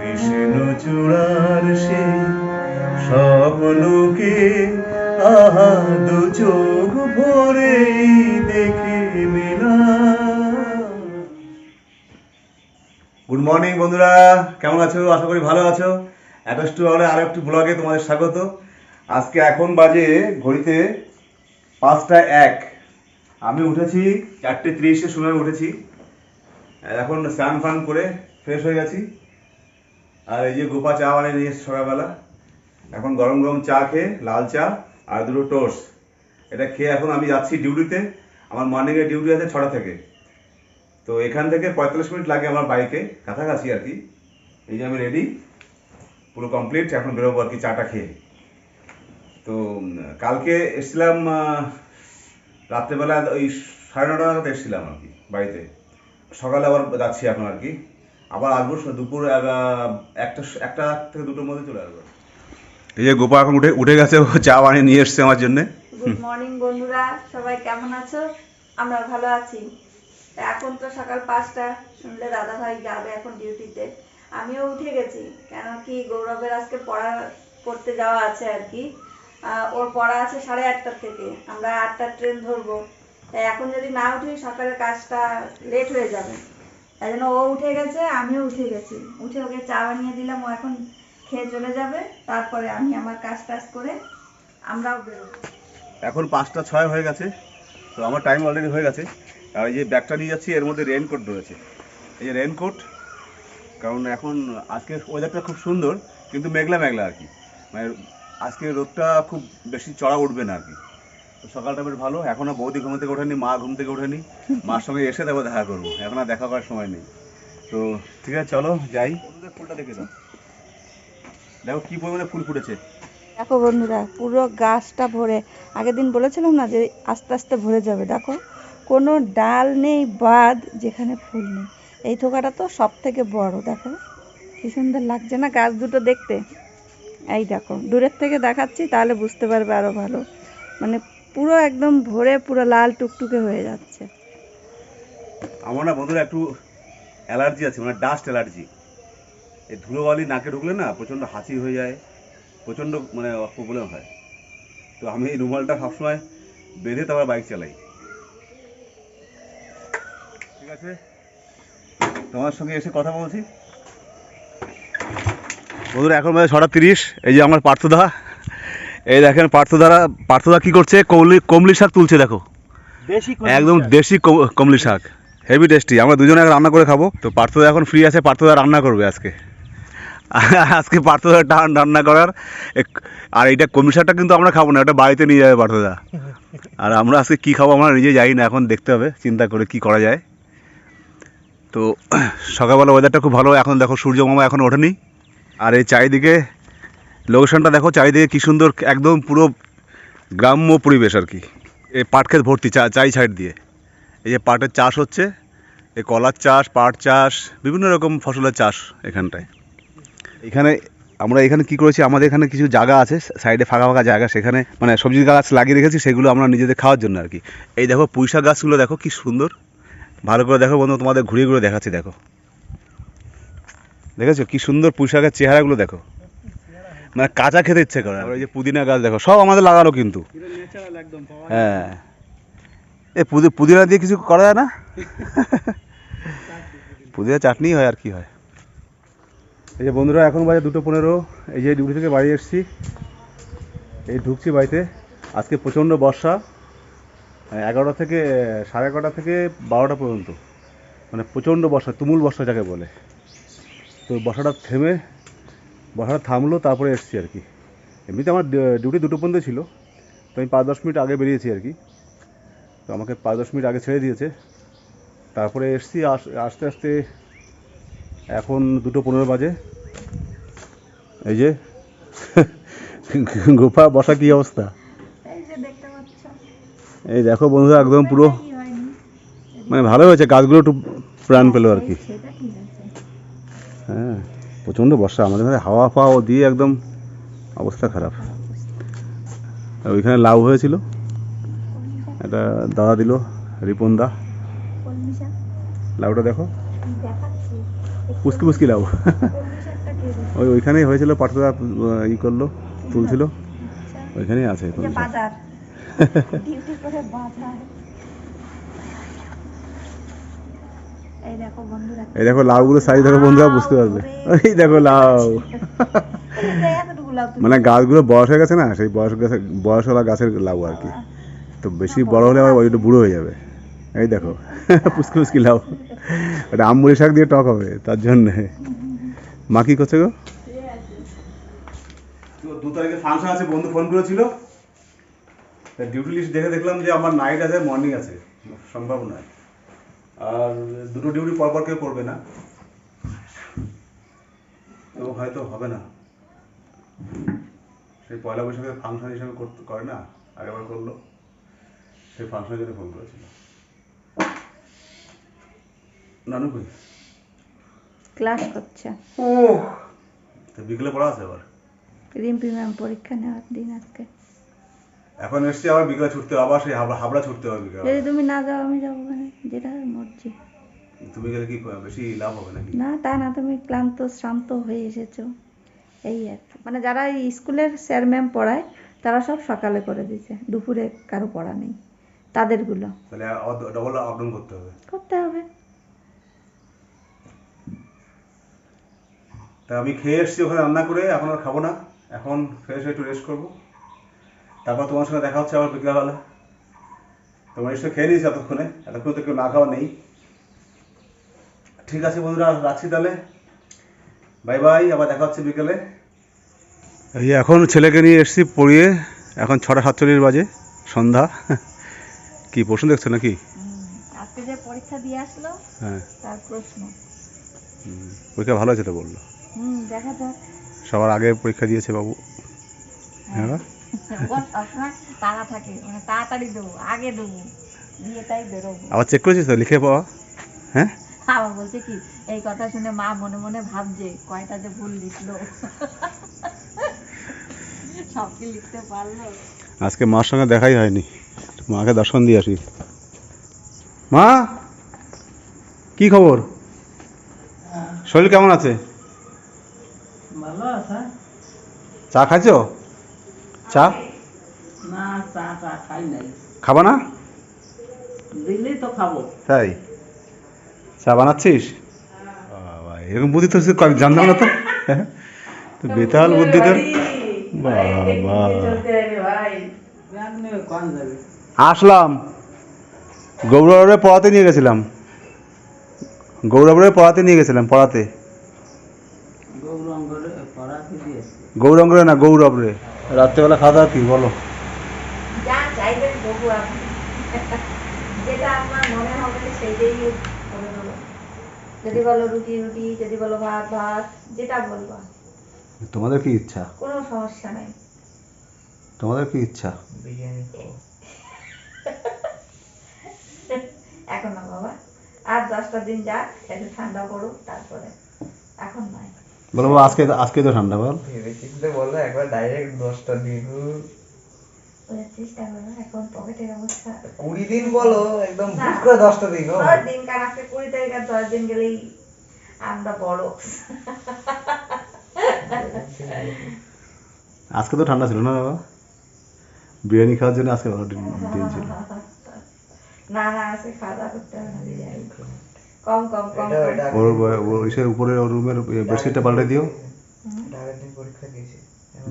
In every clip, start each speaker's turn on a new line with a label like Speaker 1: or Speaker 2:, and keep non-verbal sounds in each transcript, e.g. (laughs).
Speaker 1: কৃষ্ণ চূড়ার সেই স্বপ্নকে আহা দু চোখ ভরে দেখে গুড মর্নিং বন্ধুরা। কেমন আছো? আশা করি ভালো আছো। অ্যাটাস্টু হলে আরও একটি ব্লগে তোমাদের স্বাগত। আজকে এখন বাজে ঘড়িতে পাঁচটা এক। আমি উঠেছি চারটে ত্রিশের সময় উঠেছি। এখন স্নান ফান করে ফ্রেশ হয়ে গেছি। আর এই যে গোপা চা বানিয়ে নিয়ে সকালবেলা, এখন গরম গরম চা খেয়ে লাল চা আর দুটো টোস্ট। এটা খেয়ে এখন আমি যাচ্ছি ডিউটিতে, আমার মর্নিংয়ে ডিউটি আছে ছটা থেকে। তো এখান থেকে পঁয়তাল্লিশ মিনিট লাগে আমার বাইকে কাছাকাছি আর কি। এই যে আমি রেডি পুরো কমপ্লিট এখন বেরোবো আর কি চাটা খেয়ে। তো কালকে এসেছিলাম রাত্রেবেলা ওই সাড়ে নটা নাগাদ এসেছিলাম আর কি, বাড়িতে। সকালে আবার যাচ্ছি এখন আর কি। আবার আসব দুপুর একটা একটা থেকে দুটোর মধ্যে চলে আসব। এই যে গোপা এখন উঠে উঠে গেছে ও চা বানিয়ে নিয়ে এসছে আমার জন্য।
Speaker 2: গুড মর্নিং বন্ধুরা সবাই কেমন আছো? আমরা ভালো আছি। এখন তো সকাল পাঁচটা শুনলে দাদা ভাই যাবে এখন ডিউটিতে। আমিও উঠে গেছি কেন কি গৌরবের আজকে পড়া পড়তে যাওয়া আছে আর কি। আহ, ওর পড়া আছে সাড়ে আটটার থেকে আমরা আটটার ট্রেন ধরবো। তাই এখন যদি না উঠি সকালের কাজটা লেট হয়ে যাবে। তাই জন্য ও উঠে গেছে, আমিও উঠে গেছি। উঠে ওকে চা বানিয়ে দিলাম, ও এখন খেয়ে চলে যাবে। তারপরে আমি আমার কাজ টাজ করে আমরাও বেরোবো।
Speaker 1: এখন পাঁচটা ছয় হয়ে গেছে, তো আমার টাইম অলরেডি হয়ে গেছে। আর এই যে ব্যাগটা নিয়ে যাচ্ছি, এর মধ্যে রেনকোট রয়েছে। এই যে রেনকোট কারণ এখন আজকে ওয়েদারটা খুব সুন্দর, কিন্তু মেঘলা মেঘলা আর কি। মানে আজকে রোদটা খুব বেশি চড়া উঠবে না আর কি। সকালটা বেশ ভালো। এখনও বৌদি ঘুম থেকে ওঠেনি, মা ঘুম থেকে ওঠেনি। মার সঙ্গে এসে তারপর দেখা করব। এখন আর দেখা করার সময় নেই। তো ঠিক আছে, চলো, যাই। ফুলটা দেখে দাও দেখো কি পরিমাণে ফুল ফুটেছে।
Speaker 2: দেখো বন্ধুরা, পুরো গাছটা ভরে। আগের দিন বলেছিলাম না যে আস্তে আস্তে ভরে যাবে। দেখো, কোনো ডাল নেই, বাদ যেখানে ফুল নেই। এই থোকাটা তো সব থেকে বড়, দেখো। কি সুন্দর লাগছে না গাছ দুটো দেখতে? এই দেখো, দূরের থেকে দেখাচ্ছি, তাহলে বুঝতে পারবে আরও ভালো। মানে পুরো একদম ভরে পুরো লাল টুকটুকে হয়ে যাচ্ছে।
Speaker 1: আমার না বন্ধুরা একটু অ্যালার্জি আছে মানে ডাস্ট অ্যালার্জি। এই ধুলোবালি নাকে ঢুকলে না প্রচণ্ড হাঁচি হয়ে যায়, প্রচণ্ড মানে প্রবলেম হয়। তো আমি এই রুমালটা সবসময় বেঁধে তারপর বাইক চালাই। ঠিক আছে? তোমার সঙ্গে এসে কথা বলছি। বন্ধুরা, এখন বাজে ছটা তিরিশ, এই যে আমার পার্থদা। এই দেখেন পার্থদারা পার্থদা কি করছে? কমলি কমলি শাক তুলছে দেখো। একদম দেশি কম- কমলি শাক। হেভি টেস্টি আমরা দুজনে রান্না করে খাব। তো পার্থদা এখন ফ্রি আছে পার্থদা রান্না করবে আজকে। (laughs) আজকে পার্থদা টান রান্না করার আর এইটা কমলি শাকটা কিন্তু আমরা খাব না ওটা বাড়িতে নিয়ে যাবে পার্থদা। আর আমরা আজকে কী খাব আমরা নিজে যাই না এখন দেখতে হবে চিন্তা করে কি করা যায়। তো (clears throat) সকালবেলা ওয়েদারটা খুব ভালো এখন দেখো সূর্য মামা এখন ওঠেনি। আর এই চারিদিকে লোকেশনটা দেখো, চারিদিকে কী সুন্দর, একদম পুরো গ্রাম্য পরিবেশ আর কি। এই পাট ক্ষেত ভর্তি চা, চাই সাইড দিয়ে। এই যে পাটের চাষ হচ্ছে, এই কলার চাষ, পাট চাষ, বিভিন্ন রকম ফসলের চাষ এখানটায়। এখানে আমরা এখানে কি করেছি, আমাদের এখানে কিছু জায়গা আছে, সাইডে ফাঁকা ফাঁকা জায়গা, সেখানে মানে সবজি গাছ লাগিয়ে রেখেছি, সেগুলো আমরা নিজেদের খাওয়ার জন্য আর কি। এই দেখো পুঁইশাক গাছগুলো দেখো, কি সুন্দর। ভালো করে দেখো বন্ধু, তোমাদের ঘুরিয়ে ঘুরে দেখাচ্ছি, দেখো। দেখেছ? কি সুন্দর পুঁইশাকের চেহারাগুলো দেখো। মানে কাঁচা খেতে ইচ্ছে করে আর ওই যে পুদিনা গাছ দেখো সব আমাদের লাগানো কিন্তু। হ্যাঁ। এ পুদি পুদিনা দিয়ে কিছু করা যায় না? (laughs) পুদিনা চাটনি হয় আর কি হয়। এই যে বন্ধুরা এখন বাজে দুটো পনেরো। এই যে ডিউটি থেকে বাড়ি এসেছি। এই ঢুকছি বাড়িতে। আজকে প্রচণ্ড বর্ষা। মানে এগারোটা থেকে সাড়ে এগারোটা থেকে বারোটা পর্যন্ত। মানে প্রচণ্ড বর্ষা তুমুল বর্ষা যাকে বলে। তো বর্ষাটা থেমে বর্ষাটা থামলো তারপরে এসেছি আর কি। এমনিতে আমার ডিউটি দুটো পর্যন্ত ছিল তো আমি পাঁচ দশ মিনিট আগে বেরিয়েছি আর কি। তো আমাকে পাঁচ দশ মিনিট আগে ছেড়ে দিয়েছে। তারপরে এসছি আস- আস্তে আস্তে এখন দুটো পনেরো বাজে। এই যে গোপা বসা কি অবস্থা?
Speaker 2: এই
Speaker 1: দেখো বন্ধুরা একদম পুরো মানে ভালো হয়েছে গাছগুলো একটু প্রাণ পেল আর কি। হ্যাঁ। প্রচণ্ড বর্ষা। আমাদের এখানে হাওয়া ফাওয়া দিয়ে একদম অবস্থা খারাপ। আর ওইখানে লাউ হয়েছিল। একটা দাদা দিল রিপন দা। লাউটা দেখো। পুচকি পুচকি লাউ। ওই ওইখানেই হয়েছিল পাঠদা ই করল তুলছিল। ওইখানেই আছে
Speaker 2: বাজার (laughs) ডিউটি করে বাজার এই দেখো বন্ধুরা
Speaker 1: এই দেখো লাউগুলো সাইজ দেখো বন্ধুরা বুঝতে পারবে (laughs) এই দেখো লাউ।
Speaker 2: লাউ
Speaker 1: মানে গাছগুলো বয়স হয়ে গেছে না সেই বয়স গাছে বয়সওয়ালা গাছের লাউ আর কি। তো বেশি বড় হলে আবার ওইটা বুড়ো হয়ে যাবে। এই দেখো (laughs) পুচকি পুচকি লাউ। ওটা আমবুড়ি শাক দিয়ে টক হবে তার জন্যে। মা কি করছে গো? দু তারিখে ফাংশন আছে বন্ধু ফোন করেছিল। ডিউটি লিস্ট দেখে দেখলাম যে আমার নাইট আছে মর্নিং আছে। সম্ভব নয়। আর দুটো ডিউটি পর পর কেউ করবে না। তো হয়তো হবে না। সেই পয়লা বৈশাখের ফাংশন হিসেবে করতে করে না? আগেবার করল। সেই ফাংশনের জন্য ফোন করেছিল। নানু কই?
Speaker 2: ক্লাস করছে।
Speaker 1: তো বিকেলে পড়া আছে আবার?
Speaker 2: রিম্পি ম্যাম পরীক্ষা নেওয়ার দিন আজকে।
Speaker 1: এখন এসছি আবার বিকেলে ছুটতে হবে, আবার সেই হাবড়া হাবড়া ছুটতে হবে বিকেলে।
Speaker 2: যদি তুমি না যাও আমি যাব ওখানে যেটা মর্জি।
Speaker 1: তুমি গেলে কি বেশি লাভ হবে নাকি?
Speaker 2: না তা না তুমি ক্লান্ত শ্রান্ত হয়ে এসেছ। এই আর মানে যারা স্কুলের স্যার ম্যাম পড়ায় তারা সব সকালে করে দিয়েছে। দুপুরে কারও পড়া নেই। তাদেরগুলো।
Speaker 1: তাহলে ডবল আপডাউন করতে হবে।
Speaker 2: করতে হবে।
Speaker 1: তা আমি খেয়ে এসছি ওখানে রান্না করে এখন আর খাব না। এখন ফ্রেশ হয়ে একটু রেস্ট করব। তারপর তোমার সঙ্গে দেখা হচ্ছে আবার বিকেলবেলা। তোমার নিশ্চয় খেয়ে নিয়েছি এতক্ষণে। এতক্ষণ তো কেউ না খাওয়া নেই। ঠিক আছে বন্ধুরা রাখছি তাহলে। বাই বাই আবার দেখা হচ্ছে বিকেলে। এই এখন ছেলেকে নিয়ে এসছি পড়িয়ে। এখন ছটা সাতচল্লিশ বাজে সন্ধ্যা। কি প্রশ্ন দেখছ নাকি?
Speaker 2: আজকে যে পরীক্ষা দিয়ে আসলো
Speaker 1: হ্যাঁ।
Speaker 2: তার প্রশ্ন।
Speaker 1: হুম, পরীক্ষা ভালো হয়েছে তো বলল।
Speaker 2: হুম দেখা যাক।
Speaker 1: সবার আগে পরীক্ষা দিয়েছে বাবু। হ্যাঁ।
Speaker 2: ওর সবসময় তাড়া থাকে মানে তাড়াতাড়ি দেবো আগে দেবো দিয়ে তাই বেরোবো।
Speaker 1: আবার চেক করেছিস তো লিখে পাওয়া? হ্যাঁ?
Speaker 2: আবার বলছে কি এই কথা শুনে মা মনে মনে ভাবছে কয়টা যে ভুল লিখলো। (laughs) সব কি লিখতে পারল।
Speaker 1: আজকে মার সঙ্গে দেখাই হয়নি। মাকে দর্শন দিয়ে আসি। মা! কি খবর? শরীর কেমন আছে?
Speaker 3: ভালো আছে।
Speaker 1: চা খাইছো? চা?
Speaker 3: না চা টা খাই নাই।
Speaker 1: খাবা না?
Speaker 3: দিলেই তো খাব।
Speaker 1: তাই? চা বানাচ্ছিস? বাবা, এরকম বুদ্ধি তো কয়েক জানতাম না তো? তো বেতাল বুদ্ধি তোর। বাবা। আসলাম। গৌরবের পড়াতে নিয়ে গেছিলাম। গৌরবের পড়াতে নিয়ে গেছিলাম পড়াতে।
Speaker 3: গৌরঙ্গরে
Speaker 1: না গৌরব রে রাত্রেবেলা খাওয়া দাওয়া কি বলো?
Speaker 2: যা চাইবেন আপনি। যেটা আপনার মনে হবে সেইটাই করে দেবো। যদি বলো রুটি রুটি যদি বলো ভাত ভাত যেটা বলব।
Speaker 1: তোমাদের কি ইচ্ছা?
Speaker 2: কোনো সমস্যা নেই।
Speaker 1: তোমাদের কি ইচ্ছা?
Speaker 3: বিরিয়ানি
Speaker 2: এখন না বাবা। আর দশটা দিন যাক একটু ঠান্ডা পড়ুক তারপরে। এখন নয়।
Speaker 1: বলো বাবা, আজকে আজকে তো ঠান্ডা বল।
Speaker 4: ভেবে বলল একবার ডাইরেক্ট দশটা দিন।
Speaker 2: ওদের চেষ্টা করো এখন পকেটের অবস্থা।
Speaker 4: কুড়ি দিন বলো একদম
Speaker 2: না।
Speaker 4: করে দশটা দিন
Speaker 2: দিন কারণ আজকে কুড়ি তারিখ আর দশ দিন গেলেই আমরা বড়।
Speaker 1: আজকে তো ঠান্ডা ছিল না বাবা? বিরিয়ানি খাওয়ার জন্য আজকে ভালো দিন দিন ছিল।
Speaker 2: না না আজকে খাওয়া দাওয়া করতে হবে না বিরিয়ানি। কম কম কম।
Speaker 1: ওর উপরে ওর রুমের বেডশিটটা পাল্টে দিও।
Speaker 4: পরীক্ষা। দিয়েছি।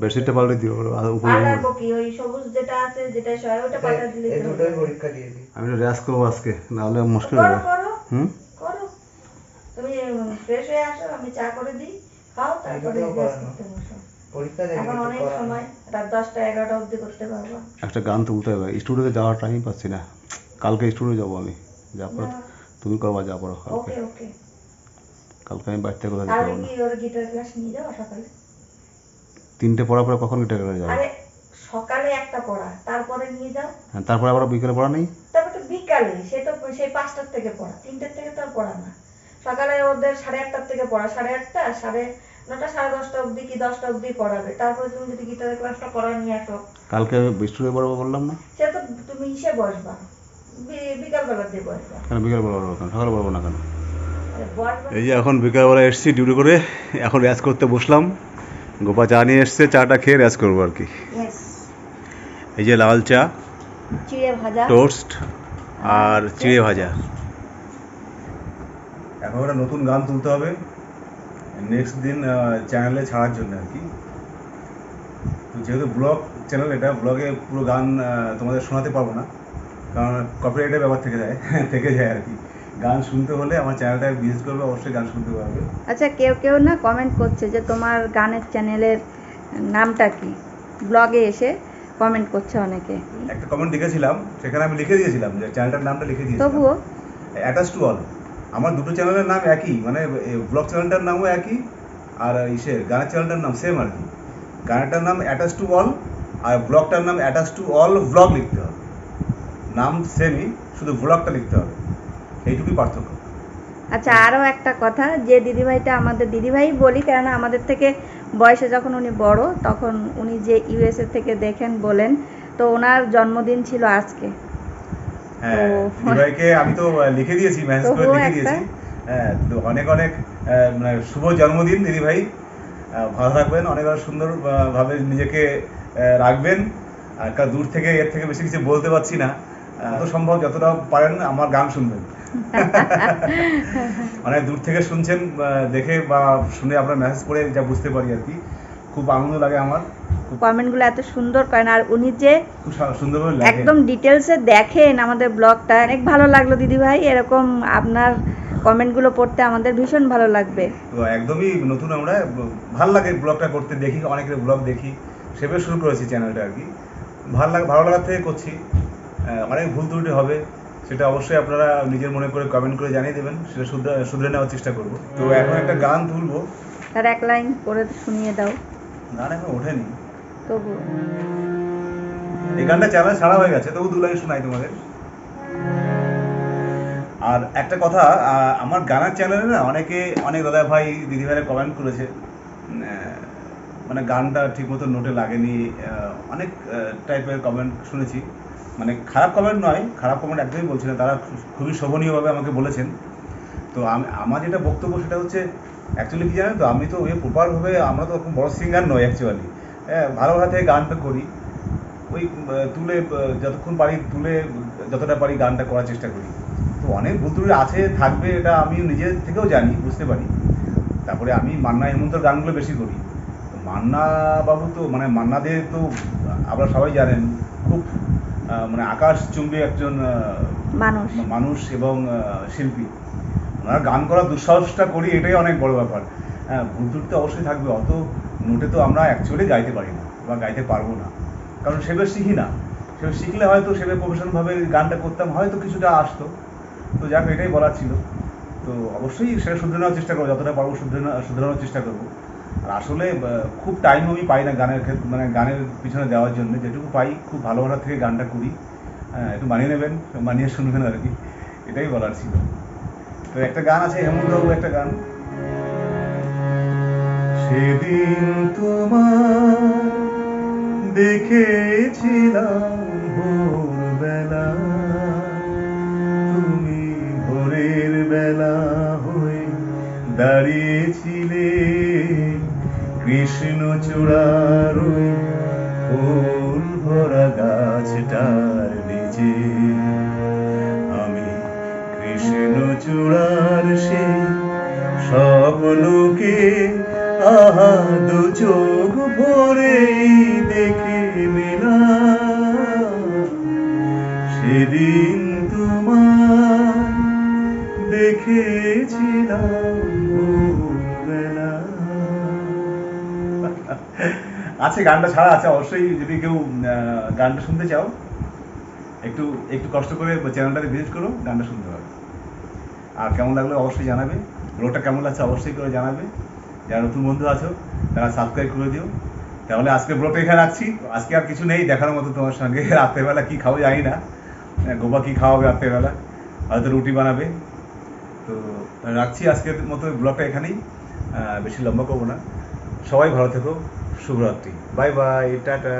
Speaker 1: বেডশিটটা পাল্টে দিও আর উপরে
Speaker 2: আর কি? ওই সবুজ যেটা আছে যেটা সয় ওটা পাতা দিলে
Speaker 4: এই দুটোই পরীক্ষা দিয়েছি
Speaker 1: আমি তো রেস্ট করব আজকে নাহলে মুশকিল হবে। হুম?
Speaker 2: করো। তুমি ফ্রেশ হয়ে আসো আমি চা করে দিই খাও তারপরে। করতে বসো। পারব।
Speaker 1: একটা গান তুলতে হবে। স্টুডিওতে যাওয়ার টাইম পাচ্ছি না। কালকে স্টুডিও যাব আমি। যা তুমি করবা যা পড়ো কালকে
Speaker 2: ওকে ওকে
Speaker 1: কালকে আমি বাড়িতে কোথাও যেতে পারব না।
Speaker 2: ওর গিটার ক্লাস নিয়ে যাও সকালে।
Speaker 1: তিনটে পড়া পরে কখন গিটার ক্লাসে যাব?
Speaker 2: আরে সকালে একটা পড়া তারপরে নিয়ে যাও।
Speaker 1: হ্যাঁ তারপরে আবার বিকেলে পড়া নেই?
Speaker 2: তারপর তো বিকালে সে তো সেই পাঁচটার থেকে পড়া তিনটের থেকে তো আর পড়া না। সকালে ওদের সাড়ে আটটার থেকে পড়া সাড়ে আটটা সাড়ে নটা সাড়ে দশটা অবধি কি দশটা অবধি পড়াবে? তারপরে তুমি যদি গিটারের ক্লাসটা করা নিয়ে আসো।
Speaker 1: কালকে পড়ব বললাম না?
Speaker 2: সে তো তুমি ইসে বসবা।
Speaker 1: কেন বিকেলে পড়ব কেন সকালে পড়ব না কেন? এই যে এখন বিকালবেলা এসেছি ডিউটি করে এখন র্যাস করতে বসলাম। গোপা চা নিয়ে এসছে চাটা খেয়ে র্যাস করব আর কি। এই যে লাল চা
Speaker 2: চিড়ে ভাজা।
Speaker 1: টোস্ট আর চিড়ে ভাজা। এখন একটা নতুন গান তুলতে হবে। নেক্সট দিন চ্যানেলে ছাড়ার জন্য আর কি। তো যেহেতু ব্লগ চ্যানেল এটা ব্লগে পুরো গান তোমাদের শোনাতে পারব না। কারণ কপিরাইটের ব্যাপার থেকে যায় থেকে যায় আর কি। গান শুনতে হলে আমার চ্যানেলটা ভিজিট করবে অবশ্যই গান শুনতে পারবে।
Speaker 2: আচ্ছা কেউ কেউ না কমেন্ট করছে যে তোমার গানের চ্যানেলের নামটা কি? ব্লগে এসে কমেন্ট করছে অনেকে।
Speaker 1: একটা কমেন্ট লিখেছিলাম সেখানে আমি লিখে দিয়েছিলাম যে চ্যানেলটার নামটা লিখে দিয়েছিলাম।
Speaker 2: তবুও?
Speaker 1: অ্যাটাচ টু অল আমার দুটো চ্যানেলের নাম একই মানে ব্লগ চ্যানেলটার নামও একই আর ইসের গানের চ্যানেলটার নাম সেম আর কি। গানেরটার নাম অ্যাটাচ টু অল আর ব্লগটার নাম অ্যাটাচ টু অল ব্লগ লিখতে হবে। নাম সেমই শুধু ব্লগটা লিখতে হবে। এইটুকুই পার্থক্য।
Speaker 2: আচ্ছা আরও একটা কথা যে দিদিভাইটা আমাদের দিদিভাই বলি কেননা আমাদের থেকে বয়সে যখন উনি বড় তখন উনি যে ইউএসএ থেকে দেখেন বলেন তো ওনার জন্মদিন ছিল আজকে।
Speaker 1: হ্যাঁ দিদিভাইকে আমি তো লিখে দিয়েছি মেসেজ করে লিখে দিয়েছি। হ্যাঁ তো অনেক অনেক মানে শুভ জন্মদিন দিদিভাই। ভালো থাকবেন অনেক অনেক সুন্দর ভাবে নিজেকে রাখবেন। আর দূর থেকে এর থেকে বেশি কিছু বলতে পারছি না। যত সম্ভব যতটা পারেন আমার গান শুনবেন। অনেক (laughs) দূর থেকে শুনছেন দেখে বা শুনে আপনার মেসেজ পড়ে যা বুঝতে পারি আর কি। খুব আনন্দ লাগে আমার।
Speaker 2: কমেন্টগুলো এত সুন্দর করেন আর উনি যে একদম ডিটেলসে দেখেন আমাদের ব্লগটা অনেক ভালো লাগল দিদিভাই এরকম আপনার কমেন্টগুলো পড়তে আমাদের ভীষণ ভালো লাগবে।
Speaker 1: তো একদমই নতুন আমরা ভালো লাগে ব্লগটা করতে দেখি অনেকের ব্লগ দেখি। সেভাবে শুরু করেছি চ্যানেলটা আর কি। ভালো লাগে ভালো লাগার থেকে করছি। অনেক ভুল ত্রুটি হবে সেটা অবশ্যই আপনারা নিজের মনে করে কমেন্ট করে জানিয়ে দেবেন সেটা শুধরে নেওয়ার চেষ্টা করব। তো এখন একটা গান তুলবো।
Speaker 2: তার এক লাইন করে শুনিয়ে দাও।
Speaker 1: গান এখন ওঠেনি।
Speaker 2: তবু।
Speaker 1: এই গানটা চ্যানেল ছাড়া হয়ে গেছে তবু দু লাইন শোনাই তোমাদের। আর একটা কথা আমার গানের চ্যানেলে না অনেকে অনেক দাদা ভাই দিদি ভাইরা কমেন্ট করেছে মানে গানটা ঠিকমতো নোটে লাগেনি অনেক টাইপের কমেন্ট শুনেছি। মানে খারাপ কমেন্ট নয়, খারাপ কমেন্ট একদমই বলছি না, তারা খুবই শোভনীয়ভাবে আমাকে বলেছেন। তো আমি, আমার যেটা বক্তব্য সেটা হচ্ছে অ্যাকচুয়ালি কী জানেন তো, আমি তো ওই প্রপারভাবে, আমরা তো বড় সিঙ্গার নয় অ্যাকচুয়ালি হ্যাঁ ভালোভাবে থেকে গানটা করি। ওই তুলে যতক্ষণ পারি তুলে, যতটা পারি গানটা করার চেষ্টা করি। তো অনেক ভুল আছে, থাকবে এটা আমি নিজের থেকেও জানি, বুঝতে পারি। তারপরে আমি মান্না হেমন্তর গানগুলো বেশি করি। মান্না বাবু তো মানে মান্না মান্নাদের তো আপনারা সবাই জানেন মানে আকাশ চুম্বী একজন
Speaker 2: মানুষ।
Speaker 1: মানুষ এবং শিল্পী। ওনারা গান করার দুঃসাহসটা করি এটাই অনেক বড় ব্যাপার। হ্যাঁ ভুল তো অবশ্যই থাকবে। অত নোটে তো আমরা অ্যাকচুয়ালি গাইতে পারি না বা গাইতে পারব না। কারণ সেভাবে শিখি না। সেভাবে শিখলে হয়তো সেভাবে প্রফেশনালভাবে গানটা করতাম হয়তো কিছুটা আসতো। তো যাক এটাই বলার ছিল। তো অবশ্যই সেটা শুধরে নেওয়ার চেষ্টা করব। যতটা পারব শুধরে শুধরানোর চেষ্টা করব। আর আসলে খুব টাইম আমি পাই না গানের ক্ষেত্রে মানে গানের পিছনে দেওয়ার জন্য। যেটুকু পাই, খুব ভালোভাবে থেকে গানটা করি। হ্যাঁ একটু মানিয়ে নেবেন, মানিয়ে শুনবেন আর কি। এটাই বলার ছিল। তো একটা গান আছে, হেমন্ত বাবু একটা গান। সেদিন তোমার দেখেছিলাম ভোরবেলা। তুমি ভোরের বেলা হয়ে দাঁড়িয়েছিলে। কৃষ্ণ চূড়ার ফুল ভরা গাছটার নিচে। আমি কৃষ্ণ চূড়ার সেই স্বপ্নকে আহা দু চোখ ভরেই দেখে নিলাম। সেদিন আছে গানটা ছাড়া আছে অবশ্যই যদি কেউ গানটা শুনতে চাও একটু একটু কষ্ট করে চ্যানেলটাতে ভিজিট করো গানটা শুনতে পারো আর কেমন লাগল অবশ্যই জানাবে। ব্লগটা কেমন লাগছে অবশ্যই করে জানাবে। যারা নতুন বন্ধু আছো তারা সাবস্ক্রাইব করে দিও। তাহলে আজকে ব্লগটা এখানে রাখছি। আজকে আর কিছু নেই দেখার মতো তোমার সঙ্গে। (laughs) রাত্রেবেলা কি খাব জানি না। আহ, গোপা কি খাওয়াবে রাত্রেবেলা? হয়তো রুটি বানাবে। তো রাখছি আজকের মতো ব্লগটা এখানেই। বেশি লম্বা করব না। সবাই ভালো থেকো। শুভরাত্রি। Bye bye tata.